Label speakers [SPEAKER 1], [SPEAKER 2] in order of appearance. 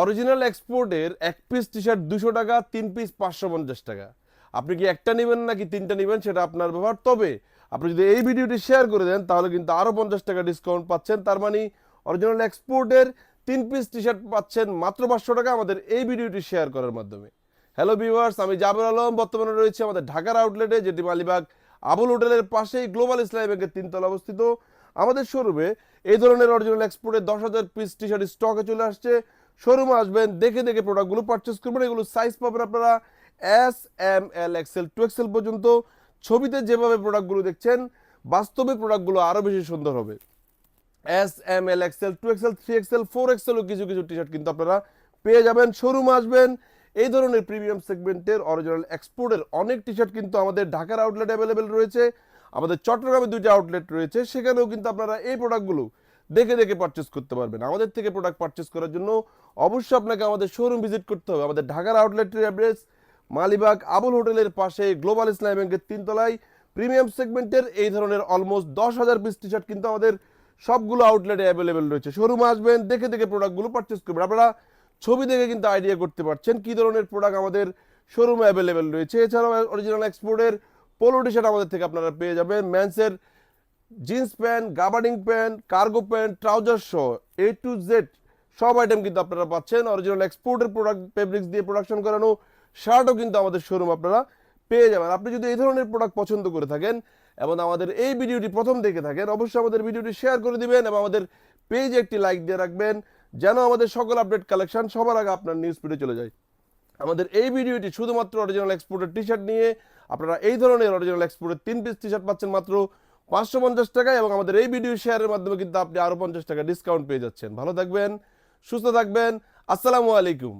[SPEAKER 1] Original এক্সপোর্টের এক piece T shirt দুশো টাকা, তিন পিস পাঁচশো পঞ্চাশ টাকা। আপনি কি একটা নেবেন নাকি তিনটা নেবেন সেটা আপনার ব্যাপার তবে আপনি যদি এই ভিডিওটি শেয়ার করে দেন, তাহলে কিন্তু আরও পঞ্চাশ টাকা ডিসকাউন্ট পাচ্ছেন। তার মানে অরিজিনাল এক্সপোর্টের তিন পিস টি শার্ট পাচ্ছেন মাত্র পাঁচশো টাকা আমাদের এই ভিডিওটি শেয়ার করার মাধ্যমে। হ্যালো ভিউয়ার্স আমি জাবের আলম। বর্তমানে রয়েছে আমাদের ঢাকার আউটলেটে যেটি মালিবাগ আবুল হোটেলের পাশেই গ্লোবাল ইসলামী ব্যাংকের তিনতলা অবস্থিত। আমাদের শোরুমে এই ধরনের অরিজিনাল এক্সপোর্টের দশ হাজার পিস টি শার্ট স্টকে চলে আসছে। শোরুমে আসবেন, দেখে দেখে প্রোডাক্টগুলো পারচেস করবেন। এগুলো সাইজ পাবেন আপনারা S M L XL two XL পর্যন্ত। ছবিতে যেভাবে প্রোডাক্টগুলো দেখছেন, বাস্তবে প্রোডাক্টগুলো আরও বেশি সুন্দর হবে। S M L XL two XL three XL four এক্সেলও কিছু কিছু টি শার্ট কিন্তু আপনারা পেয়ে যাবেন। শোরুমে আসবেন, এই ধরনের প্রিমিয়াম সেগমেন্টের অরিজিনাল এক্সপোর্টের অনেক টি শার্ট কিন্তু আমাদের ঢাকার আউটলেট অ্যাভেলেবেল রয়েছে। আমাদের চট্টগ্রামে দুইটা আউটলেট রয়েছে, সেখানেও কিন্তু আপনারা এই প্রোডাক্টগুলো দেখে দেখে পারচেস করতে পারবেন। আমাদের থেকে প্রোডাক্ট পারচেস করার জন্য অবশ্যই আপনাকে আমাদের শোরুম ভিজিট করতে হবে। আমাদের ঢাকার আউটলেটের অ্যাড্রেস মালিবাগ, আবুল হোটেলের পাশে গ্লোবাল ইসলাম ব্যাংকের তিনতলায়। প্রিমিয়াম সেগমেন্টের এই ধরনের অলমোস্ট দশ হাজার পিস টি শার্ট কিন্তু আমাদের সবগুলো আউটলেটে অ্যাভেলেবেল রয়েছে। শোরুমে আসবেন, দেখে দেখে প্রোডাক্টগুলো পারচেস করবেন। আপনারা ছবি দেখে কিন্তু আইডিয়া করতে পারছেন কি ধরনের প্রোডাক্ট আমাদের শোরুমে অ্যাভেলেবেল রয়েছে। এছাড়াও অরিজিনাল এক্সপোর্টের পোলো টি শার্ট আমাদের থেকে আপনারা পেয়ে যাবেন। ম্যান্সের jeans pant, gabardine pant, cargo pant, trouser সহ এ টু জেড সব আইটেম কিন্তু আপনারা পাচ্ছেন। অরিজিনাল এক্সপোর্টের প্রোডাক্ট ফেব্রিক্স দিয়ে প্রোডাকশন করানো শার্টও কিন্তু আমাদের শোরুম আপনারা পেয়ে যাবেন। আপনি যদি এই ধরনের প্রোডাক্ট পছন্দ করে থাকেন এবং আমাদের এই ভিডিওটি প্রথম দেখে থাকেন, অবশ্যই আমাদের ভিডিওটি শেয়ার করে দিবেন এবং আমাদের পেজে একটি লাইক দিয়ে রাখবেন, যেন আমাদের সকল আপডেট কালেকশন সবার আগে আপনার নিউজ ফিডে চলে যায়। আমাদের এই ভিডিওটি শুধুমাত্র অরিজিনাল এক্সপোর্টের টি শার্ট নিয়ে আপনারা এই ধরনের অরিজিনাল এক্সপোর্টের তিন পিস টি শার্ট পাচ্ছেন মাত্র। পাঁচশো পঞ্চাশ টাকায় এবং আমাদের এই ভিডিও শেয়ারের মাধ্যমে কিন্তু আপনি আরও পঞ্চাশ টাকা ডিসকাউন্ট পেয়ে যাচ্ছেন। ভালো থাকবেন, সুস্থ থাকবেন। আসসালামু আলাইকুম।